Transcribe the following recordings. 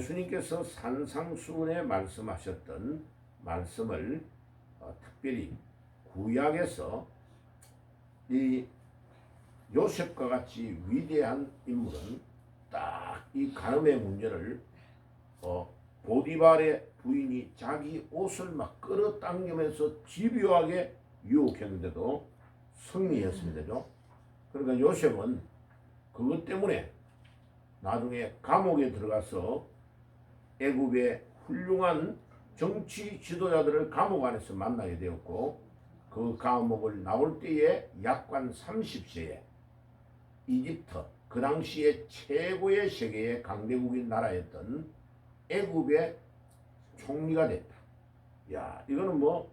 예수님께서 산상수훈에 말씀하셨던 말씀을 어, 특별히 구약에서 이 요셉과 같이 위대한 인물은 딱 이 가늠의 문제를 어, 보디발의 부인이 자기 옷을 막 끌어당기면서 집요하게 유혹했는데도 승리했습니다죠. 그러니까 요셉은 그것 때문에 나중에 감옥에 들어가서 애굽의 훌륭한 정치 지도자들을 감옥 안에서 만나게 되었고 그 감옥을 나올 때에 약관 30세에 이집트 그 당시에 최고의 세계의 강대국인 나라였던 애굽의 총리가 됐다. 야 이거는 뭐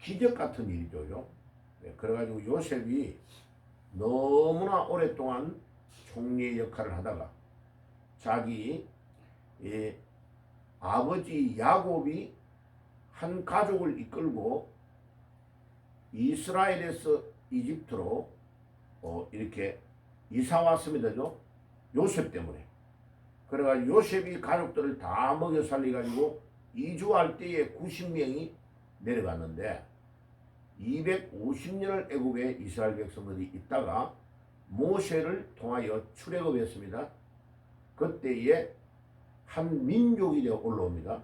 기적 같은 일이죠. 네, 그래가지고 요셉이 너무나 오랫동안 총리의 역할을 하다가 자기 예, 아버지 야곱이 한 가족을 이끌고 이스라엘에서 이집트로 어, 이렇게 이사 왔습니다죠. 요셉 때문에. 그래가지고 요셉이 가족들을 다 먹여 살려가지고 이주할 때에 90명이 내려갔는데 250년을 애굽에 이스라엘 백성들이 있다가 모세를 통하여 출애굽했습니다. 그때에 한 민족이 되어 올라옵니다.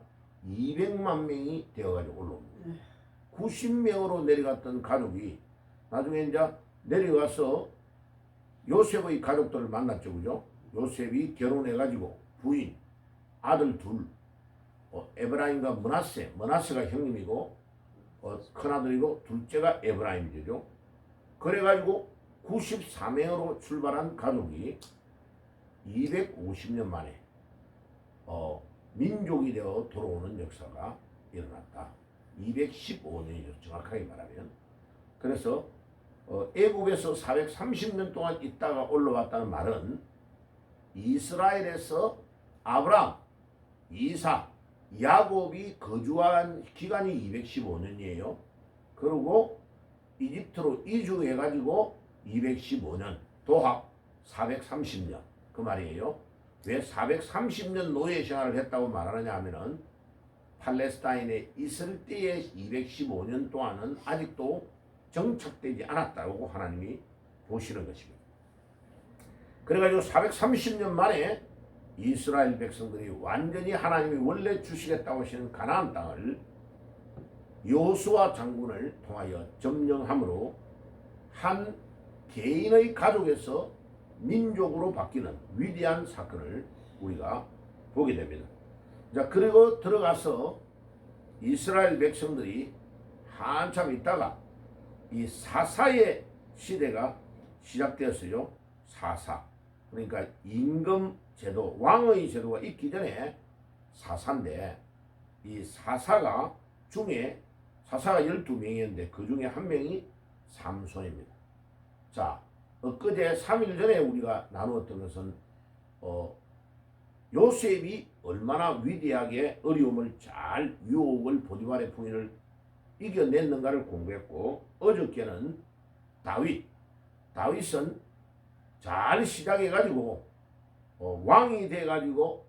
200만 명이 되어가지고 올라옵니다. 90명으로 내려갔던 가족이 나중에 이제 내려가서 요셉의 가족들을 만났죠, 그죠? 요셉이 결혼해가지고 부인, 아들 둘, 어, 에브라임과 머나세, 머나세가 형님이고 어, 큰아들이고 둘째가 에브라임이죠. 그래가지고 94명으로 출발한 가족이 250년 만에 어, 민족이 되어 돌아오는 역사가 일어났다. 215년이죠. 정확하게 말하면. 그래서 어, 애국에서 430년 동안 있다가 올라왔다는 말은 이스라엘에서 아브람, 이사, 야곱이 거주한 기간이 215년이에요. 그리고 이집트로 이주해가지고 215년, 도합 430년 그 말이에요. 왜 430년 노예 생활을 했다고 말하느냐 하면은 팔레스타인에 있을 때의 215년 동안은 아직도 정착되지 않았다고 하나님이 보시는 것입니다. 그래가지고 430년 만에 이스라엘 백성들이 완전히 하나님이 원래 주시겠다고 하시는 가나안 땅을 여호수아 장군을 통하여 점령함으로 한 개인의 가족에서 민족으로 바뀌는 위대한 사건을 우리가 보게 됩니다. 자, 그리고 들어가서 이스라엘 백성들이 한참 있다가 이 사사의 시대가 시작되었어요. 사사. 그러니까 임금 제도, 왕의 제도가 있기 전에 사사인데 이 사사가 중에 사사가 12명이었는데 그 중에 한 명이 삼손입니다. 자, 엊그제 3일 전에 우리가 나누었던 것은 어, 요셉이 얼마나 위대하게 어려움을 잘 유혹을 보디발의 풍인을 이겨냈는가를 공부했고 어저께는 다윗 다윗은 잘 시작해가지고 어, 왕이 돼가지고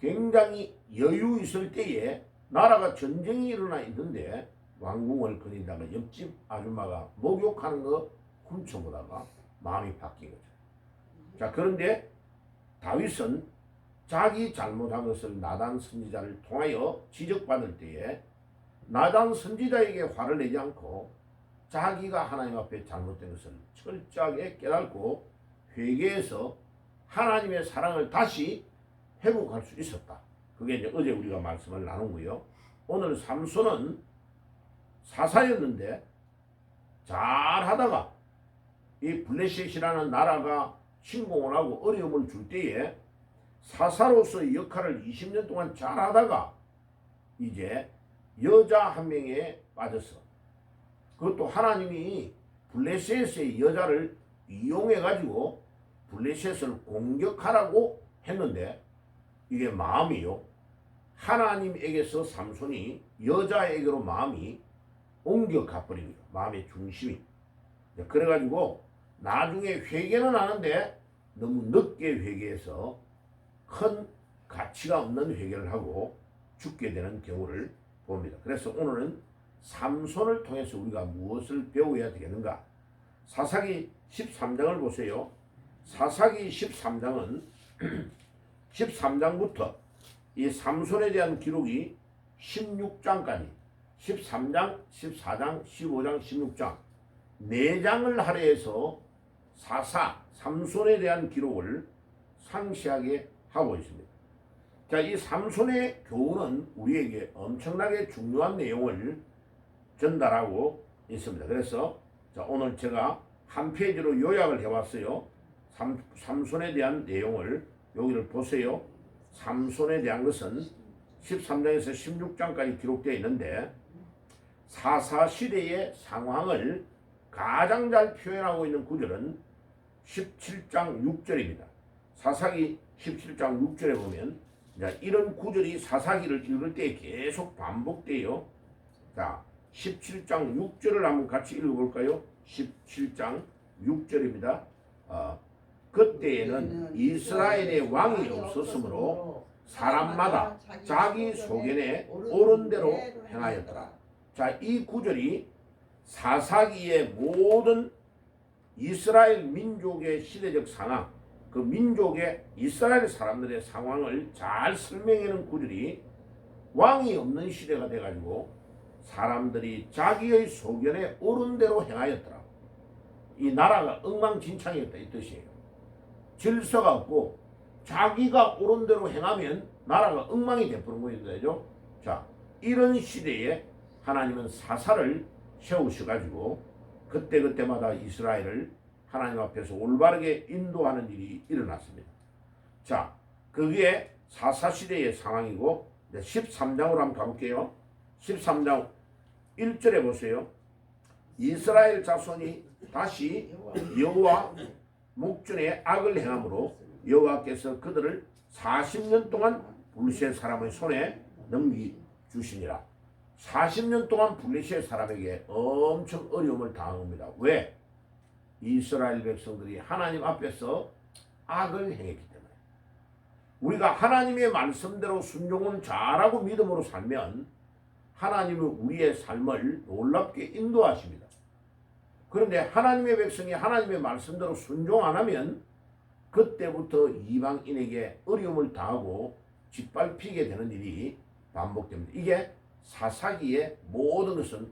굉장히 여유 있을 때에 나라가 전쟁이 일어나 있는데 왕궁을 거니다가 옆집 아줌마가 목욕하는 거 훔쳐보다가 마음이 바뀐 거죠. 자 그런데 다윗은 자기 잘못한 것을 나단 선지자를 통하여 지적받을 때에 나단 선지자에게 화를 내지 않고 자기가 하나님 앞에 잘못된 것을 철저하게 깨닫고 회개해서 하나님의 사랑을 다시 회복할 수 있었다. 그게 이제 어제 우리가 말씀을 나눈 거요. 오늘 삼손은 사사였는데 잘 하다가 이 블레셋이라는 나라가 침공을 하고 어려움을 줄 때에 사사로서의 역할을 20년 동안 잘 하다가 이제 여자 한 명에 빠졌어. 그것도 하나님이 블레셋의 여자를 이용해 가지고 블레셋을 공격하라고 했는데 이게 마음이요. 하나님에게서 삼손이 여자에게로 마음이 옮겨 거예요. 마음의 중심이. 그래가지고 나중에 회개는 하는데 너무 늦게 회개해서 큰 가치가 없는 회개를 하고 죽게 되는 경우를 봅니다. 그래서 오늘은 삼손을 통해서 우리가 무엇을 배워야 되겠는가? 사사기 13장을 보세요. 사사기 13장은 13장부터 이 삼손에 대한 기록이 16장까지 13장, 14장, 15장, 16장 네 장을 할애해서 사사 삼손에 대한 기록을 상세하게 하고 있습니다. 자, 이 삼손의 교훈은 우리에게 엄청나게 중요한 내용을 전달하고 있습니다. 그래서 자, 오늘 제가 한 페이지로 요약을 해왔어요. 삼, 삼손에 대한 내용을 여기를 보세요. 삼손에 대한 것은 13장에서 16장까지 기록되어 있는데 사사 시대의 상황을 가장 잘 표현하고 있는 구절은 17장 6절입니다. 사사기 17장 6절에 보면 이제 이런 구절이 사사기를 읽을 때 계속 반복돼요. 자, 17장 6절을 한번 같이 읽어볼까요? 17장 6절입니다. 어, 그때에는 이스라엘의 왕이 없었으므로 사람마다 자기 소견에 옳은 대로 행하였더라. 자, 이 구절이 사사기의 모든 이스라엘 민족의 시대적 상황, 그 민족의 이스라엘 사람들의 상황을 잘 설명하는 구절이 왕이 없는 시대가 돼가지고 사람들이 자기의 소견에 옳은 대로 행하였더라. 이 나라가 엉망진창이었다 이 뜻이에요. 질서가 없고 자기가 옳은 대로 행하면 나라가 엉망이 되버린 거죠. 자, 이런 시대에 하나님은 사사를 세우셔가지고 그때그때마다 이스라엘을 하나님 앞에서 올바르게 인도하는 일이 일어났습니다. 자, 그게 사사시대의 상황이고 13장으로 한번 가볼게요. 13장 1절에 보세요. 이스라엘 자손이 다시 여호와 목전에 악을 행함으로 여호와께서 그들을 40년 동안 블레셋 사람의 손에 넘기 주시니라. 40년 동안 블레셋 사람에게 엄청 어려움을 당합니다. 왜? 이스라엘 백성들이 하나님 앞에서 악을 행했기 때문에. 우리가 하나님의 말씀대로 순종을 잘하고 믿음으로 살면 하나님은 우리의 삶을 놀랍게 인도하십니다. 그런데 하나님의 백성이 하나님의 말씀대로 순종 안 하면 그때부터 이방인에게 어려움을 당하고 짓밟히게 되는 일이 반복됩니다. 이게 사사기의 모든 것은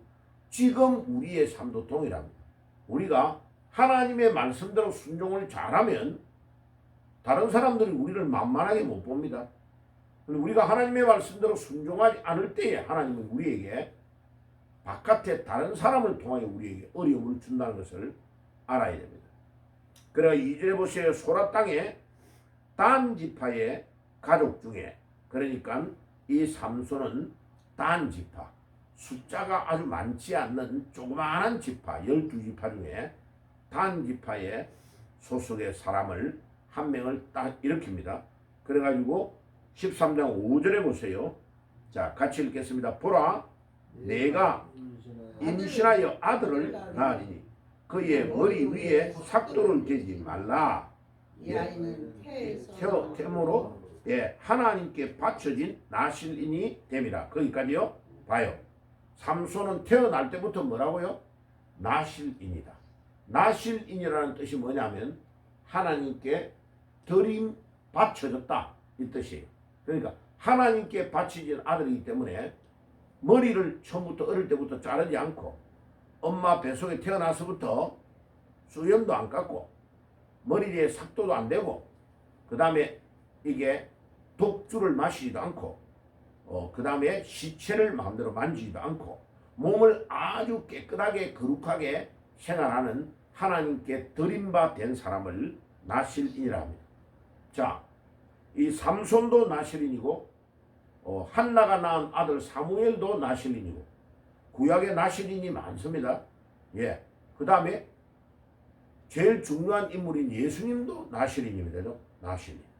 지금 우리의 삶도 동일합니다. 우리가 하나님의 말씀대로 순종을 잘하면 다른 사람들이 우리를 만만하게 못 봅니다. 우리가 하나님의 말씀대로 순종하지 않을 때에 하나님은 우리에게 바깥에 다른 사람을 통하여 우리에게 어려움을 준다는 것을 알아야 됩니다. 그래가 이절에 보세요. 소라 땅에 단 지파의 가족 중에 그러니까 이 삼손은 단 지파 숫자가 아주 많지 않는 조그마한 지파 열두 지파 중에 단 지파의 소속의 사람을 한 명을 딱 일으킵니다. 그래가지고 13장 5절에 보세요. 자, 같이 읽겠습니다. 보라, 내가 임신하여 아들을 낳으리니 그의 머리 위에 삭도를 대지 말라. 태어 태모로 예 하나님께 바쳐진 나실인이 됨이라. 거기까지요. 봐요. 삼손은 태어날 때부터 뭐라고요? 나실인이다. 나실인이라는 뜻이 뭐냐면 하나님께 드림 바쳐졌다 이 뜻이에요. 그러니까 하나님께 바쳐진 아들이기 때문에 머리를 처음부터 어릴 때부터 자르지 않고 엄마 뱃속에 태어나서부터 수염도 안 깎고 머리에 삭도도 안 되고 그 다음에 이게 독주를 마시지도 않고 어, 그 다음에 시체를 마음대로 만지지도 않고 몸을 아주 깨끗하게 거룩하게 생활하는 하나님께 드림바 된 사람을 나실인이라 합니다. 자, 이 삼손도 나실인이고 어, 한나가 낳은 아들 사무엘도 나실인이고 구약에 나실인이 많습니다. 예. 그 다음에 제일 중요한 인물인 예수님도 나실인입니다. 나실인.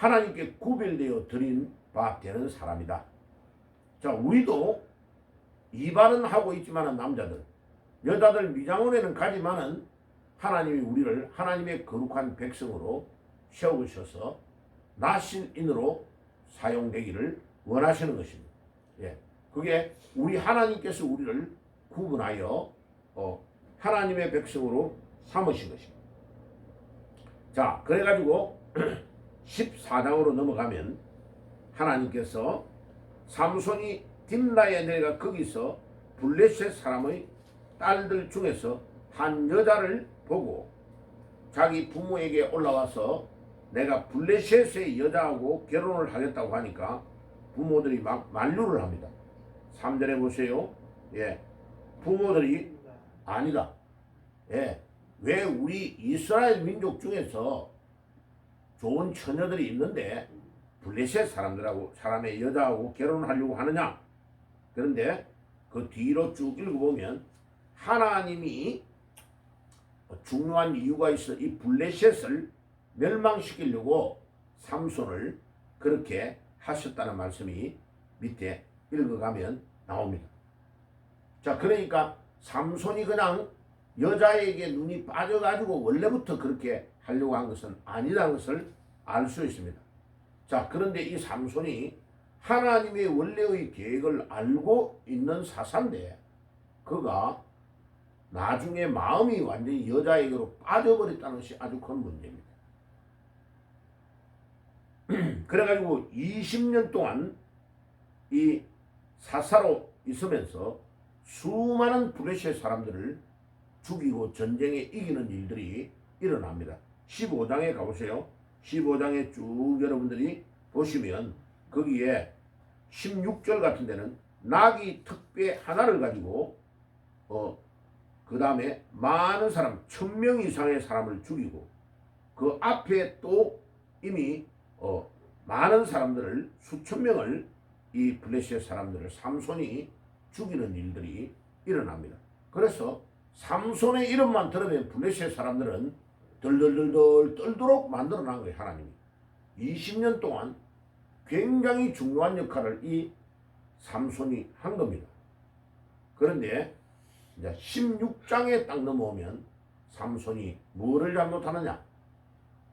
하나님께 구별되어 드린 바 되는 사람이다. 자, 우리도 이반은 하고 있지만 남자들, 여자들 미장원에는 가지만은 하나님이 우리를 하나님의 거룩한 백성으로 세우셔서 나신인으로 사용되기를 원하시는 것입니다. 예. 그게 우리 하나님께서 우리를 구분하여 어, 하나님의 백성으로 삼으신 것입니다. 자, 그래가지고 14장으로 넘어가면 하나님께서 삼손이 딥나에 내가 거기서 블레셋 사람의 딸들 중에서 한 여자를 보고 자기 부모에게 올라와서 내가 블레셋의 여자하고 결혼을 하겠다고 하니까 부모들이 막 만류를 합니다. 3절에 보세요. 예. 부모들이 아니다. 예. 왜 우리 이스라엘 민족 중에서 좋은 처녀들이 있는데 블레셋 사람들하고 사람의 여자하고 결혼하려고 하느냐? 그런데 그 뒤로 쭉 읽어보면 하나님이 중요한 이유가 있어 이 블레셋을 멸망시키려고 삼손을 그렇게 하셨다는 말씀이 밑에 읽어가면 나옵니다. 자, 그러니까 삼손이 그냥 여자에게 눈이 빠져가지고 원래부터 그렇게 하려고 한 것은 아니라는 것을 알 수 있습니다. 자, 그런데 이 삼손이 하나님의 원래의 계획을 알고 있는 사사인데 그가 나중에 마음이 완전히 여자에게로 빠져버렸다는 것이 아주 큰 문제입니다. 그래가지고 20년 동안 이 사사로 있으면서 수많은 블레셋 사람들을 죽이고 전쟁에 이기는 일들이 일어납니다. 15장에 가보세요. 15장에 쭉 여러분들이 보시면 거기에 16절 같은 데는 낙이 특배 하나를 가지고 어, 그 다음에 많은 사람, 천 명 이상의 사람을 죽이고 그 앞에 또 이미 어, 많은 사람들을 수천 명을 이 블레셋 사람들을 삼손이 죽이는 일들이 일어납니다. 그래서 삼손의 이름만 들으면 블레셋 사람들은 덜덜덜덜 떨도록 만들어 놓은 거예요, 하나님이. 20년 동안 굉장히 중요한 역할을 이 삼손이 한 겁니다. 그런데 이제 16장에 딱 넘어오면 삼손이 뭐를 잘못하느냐?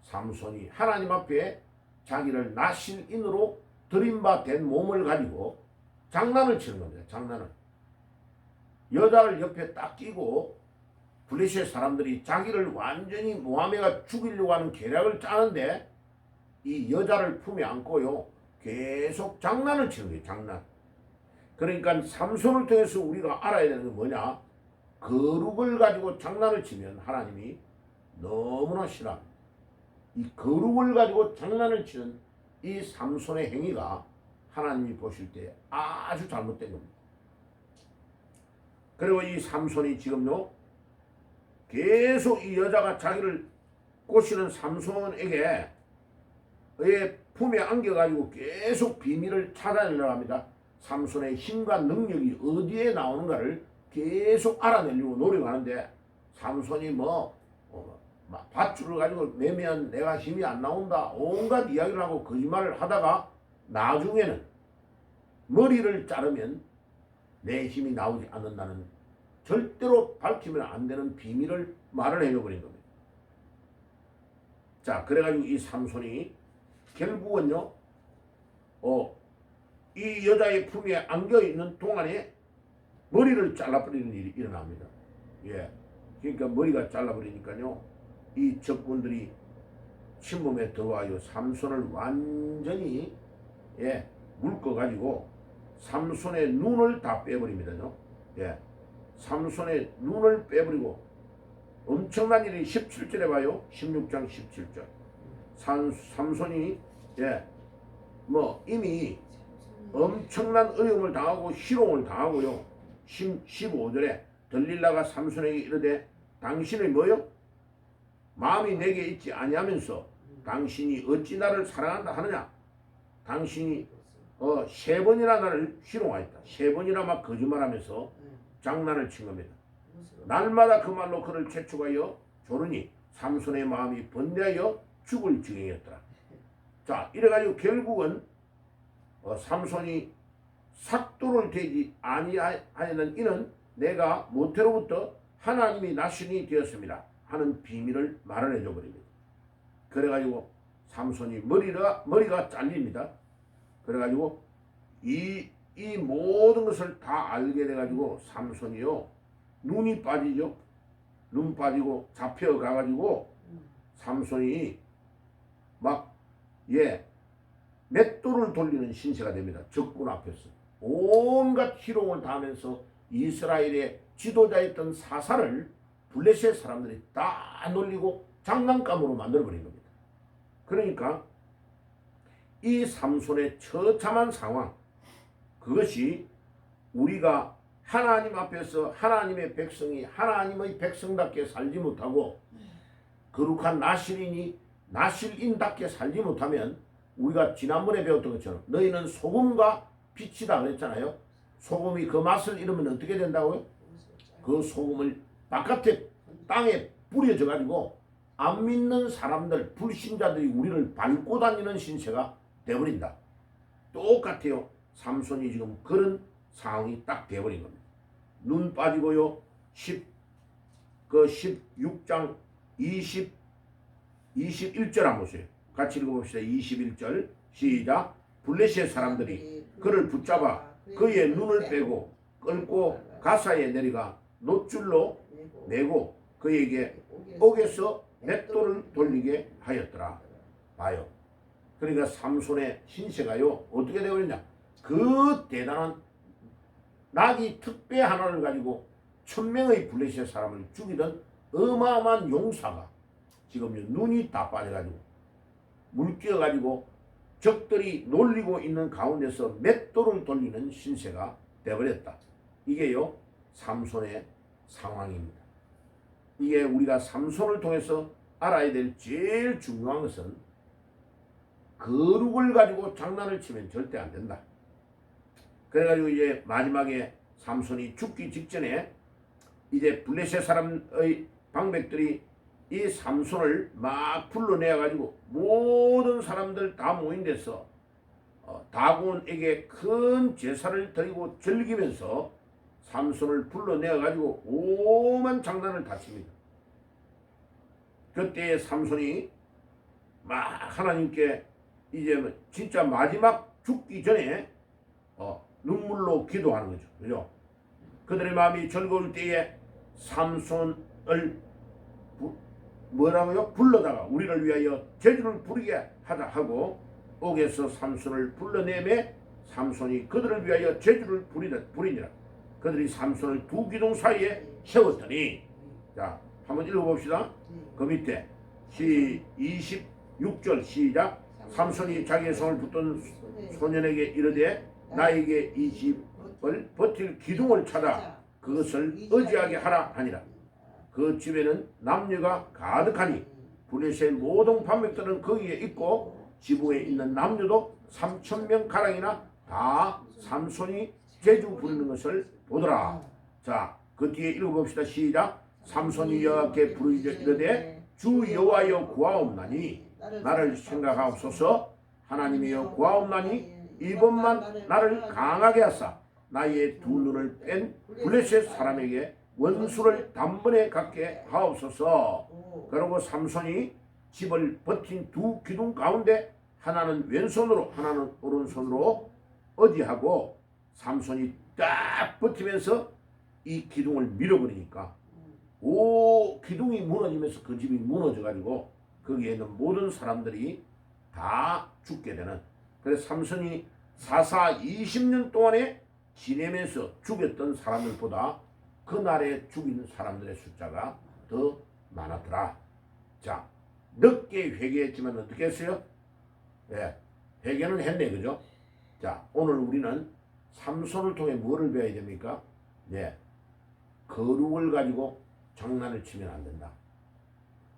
삼손이 하나님 앞에 자기를 나신인으로 들임바 된 몸을 가지고 장난을 치는 겁니다. 장난을. 여자를 옆에 딱 끼고 블레셋 사람들이 자기를 완전히 모하메가 죽이려고 하는 계략을 짜는데 이 여자를 품에 안고요. 계속 장난을 치는 거예요. 장난. 그러니까 삼손을 통해서 우리가 알아야 되는 게 뭐냐? 거룩을 가지고 장난을 치면 하나님이 너무나 싫어합니다. 이 거룩을 가지고 장난을 치는 이 삼손의 행위가 하나님이 보실 때 아주 잘못된 겁니다. 그리고 이 삼손이 지금요 계속 이 여자가 자기를 꼬시는 삼손에게 의 품에 안겨가지고 계속 비밀을 찾아내려고 합니다. 삼손의 힘과 능력이 어디에 나오는가를 계속 알아내려고 노력하는데 삼손이 뭐 어, 막 밧줄을 가지고 매면 내가 힘이 안 나온다 온갖 이야기를 하고 거짓말을 하다가 나중에는 머리를 자르면 내 힘이 나오지 않는다는 절대로 밝히면 안 되는 비밀을 말을 해줘버린 겁니다. 자, 그래가지고 이 삼손이 결국은요, 어, 이 여자의 품에 안겨 있는 동안에 머리를 잘라버리는 일이 일어납니다. 예. 그러니까 머리가 잘라버리니까요, 이 적군들이 침범에 들어와요. 삼손을 완전히, 예, 묶어가지고 삼손의 눈을 다 빼버립니다요. 예. 삼손의 눈을 빼버리고 엄청난 일이 17절에 봐요. 16장 17절. 삼, 삼손이 예, 뭐 이미 엄청난 어려움을 당하고 희롱을 당하고요. 10, 15절에 들릴라가 삼손에게 이르되 당신의 뭐요? 마음이 내게 있지 아니하면서 당신이 어찌 나를 사랑한다 하느냐? 당신이 어, 세 번이나 나를 희롱하였다. 세 번이나 막 거짓말하면서 장난을 친 겁니다. 날마다 그 말로 그를 재촉하여 조르니 삼손의 마음이 번뇌하여 죽을 지경이었더라. 자, 이래가지고 결국은 어, 삼손이 삭도를 되지 아니하는 이는 내가 모태로부터 하나님이 나신이 되었습니다. 하는 비밀을 말을 해줘 버립니다. 그래가지고 삼손이 머리가 머리가 잘립니다. 그래가지고 이, 이 모든 것을 다 알게 돼가지고 삼손이요 눈이 빠지죠. 눈 빠지고 잡혀가가지고 삼손이 막예 맷돌을 돌리는 신세가 됩니다. 적군 앞에서 온갖 희롱을 당하면서 이스라엘의 지도자였던 사사를 블레셋 사람들이 다 놀리고 장난감으로 만들어버린 겁니다. 그러니까 이 삼손의 처참한 상황 그것이 우리가 하나님 앞에서 하나님의 백성이 하나님의 백성답게 살지 못하고 거룩한 나실인이 나실인답게 살지 못하면 우리가 지난번에 배웠던 것처럼 너희는 소금과 빛이다 그랬잖아요. 소금이 그 맛을 잃으면 어떻게 된다고요? 그 소금을 바깥에 땅에 뿌려져 가지고 안 믿는 사람들 불신자들이 우리를 밟고 다니는 신세가 돼버린다. 똑같아요. 삼손이 지금 그런 상황이 딱 돼버린 겁니다. 눈 빠지고요. 10, 그 16장 20, 21절 한번 보세요. 같이 읽어봅시다. 21절 시작. 블레셋 사람들이 그를 붙잡아 그의 눈을 빼고 끌고 가사에 내리가 노줄로 내고 그에게 옥에서 맷돌을 돌리게 하였더라. 봐요. 그러니까 삼손의 신세가요 어떻게 되어버렸냐? 그 대단한 낙이 특배 하나를 가지고 천 명의 블레셋 사람을 죽이던 어마어마한 용사가 지금 눈이 다 빠져가지고 물뛰어가지고 적들이 놀리고 있는 가운데서 맷돌을 돌리는 신세가 되어버렸다. 이게요 삼손의 상황입니다. 이게 우리가 삼손을 통해서 알아야 될 제일 중요한 것은 거룩을 가지고 장난을 치면 절대 안 된다. 그래가지고 이제 마지막에 삼손이 죽기 직전에 이제 블레셋 사람의 방백들이 이 삼손을 막 불러내어 가지고 모든 사람들 다 모인 데서 어, 다곤에게 큰 제사를 드리고 즐기면서 삼손을 불러내어 가지고 오만 장난을 다 칩니다. 그때 삼손이 막 하나님께 이제 뭐 진짜 마지막 죽기 전에 어, 눈물로 기도하는 거죠. 그죠? 그들의 마음이 즐거울 때에 삼손을 부- 뭐라고요? 불러다가 우리를 위하여 제주를 부리게 하자 하고 옥에서 삼손을 불러내매 삼손이 그들을 위하여 제주를 부리니라. 그들이 삼손을 두 기둥 사이에 세웠더니 자 한번 읽어봅시다. 그 밑에 시 26절 시작 삼손이 자기의 손을 붙든 소년에게 이르되 나에게 이 집을 버틸 기둥을 찾아 그것을 의지하게 하라 하니라. 그 집에는 남녀가 가득하니 블레셋 모든 반백들은 거기에 있고 지부에 있는 남녀도 3천 명 가량이나 다 삼손이 제주 부르는 것을 보더라. 자, 그 뒤에 읽어봅시다. 시작. 삼손이 여호와께 부르짖어 이르되 주 여호와여 구하옵나니 나를 생각하옵소서 하나님이여 구하옵나니 이번만 나를 강하게 하사 나의 두 눈을 뺀 블레셋 사람에게 원수를 단번에 갖게 하옵소서. 그리고 삼손이 집을 버틴 두 기둥 가운데 하나는 왼손으로 하나는 오른손으로 어디하고 삼손이 딱 버티면서 이 기둥을 밀어버리니까 오 기둥이 무너지면서 그 집이 무너져 가지고 거기에 있는 모든 사람들이 다 죽게 되는 그래서 삼손이 사사 20년 동안에 지내면서 죽였던 사람들보다 그날에 죽인 사람들의 숫자가 더 많았더라. 자, 늦게 회개했지만 어떻게 했어요? 예, 회개는 했네, 그죠? 자, 오늘 우리는 삼손을 통해 뭐를 배워야 됩니까? 예, 거룩을 가지고 장난을 치면 안 된다.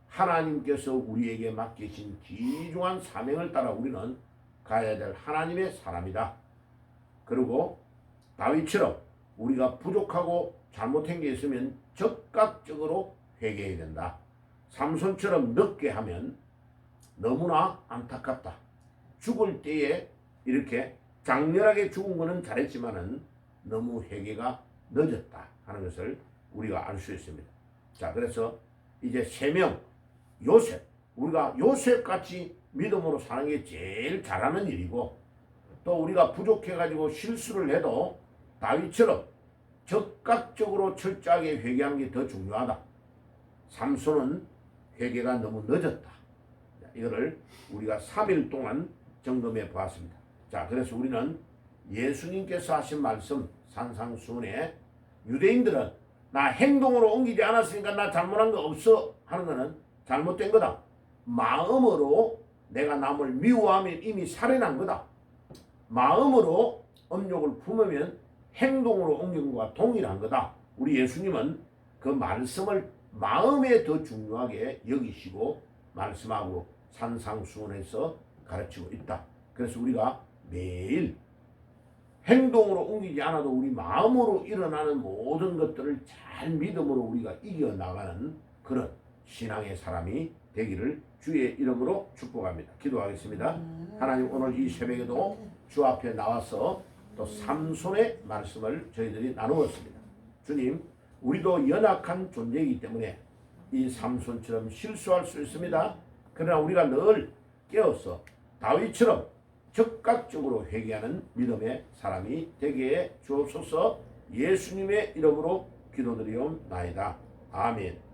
하나님께서 우리에게 맡기신 귀중한 사명을 따라 우리는 가야 될 하나님의 사람이다. 그리고 다윗처럼 우리가 부족하고 잘못한 게 있으면 적극적으로 회개해야 된다. 삼손처럼 늦게 하면 너무나 안타깝다. 죽을 때에 이렇게 장렬하게 죽은 거는 잘했지만은 너무 회개가 늦었다 하는 것을 우리가 알 수 있습니다. 자, 그래서 이제 세 명 요셉 우리가 요셉 같이 믿음으로 사는 게 제일 잘하는 일이고 또 우리가 부족해가지고 실수를 해도 다윗처럼 적극적으로 철저하게 회개하는 게 더 중요하다. 삼손은 회개가 너무 늦었다. 자, 이거를 우리가 3일 동안 점검해 보았습니다. 자, 그래서 우리는 예수님께서 하신 말씀 산상수훈에 유대인들은 나 행동으로 옮기지 않았으니까 나 잘못한 거 없어 하는 거는 잘못된 거다. 마음으로 내가 남을 미워하면 이미 살해난 거다. 마음으로 음욕을 품으면 행동으로 옮긴 것과 동일한 거다. 우리 예수님은 그 말씀을 마음에 더 중요하게 여기시고 말씀하고 산상수훈에서 가르치고 있다. 그래서 우리가 매일 행동으로 옮기지 않아도 우리 마음으로 일어나는 모든 것들을 잘 믿음으로 우리가 이겨나가는 그런 신앙의 사람이 되기를 주의 이름으로 축복합니다. 기도하겠습니다. 하나님 오늘 이 새벽에도 주 앞에 나와서 또 삼손의 말씀을 저희들이 나누었습니다. 주님, 우리도 연약한 존재이기 때문에 이 삼손처럼 실수할 수 있습니다. 그러나 우리가 늘 깨어서 다윗처럼 적극적으로 회개하는 믿음의 사람이 되게 해 주옵소서 예수님의 이름으로 기도드리옵나이다. 아멘.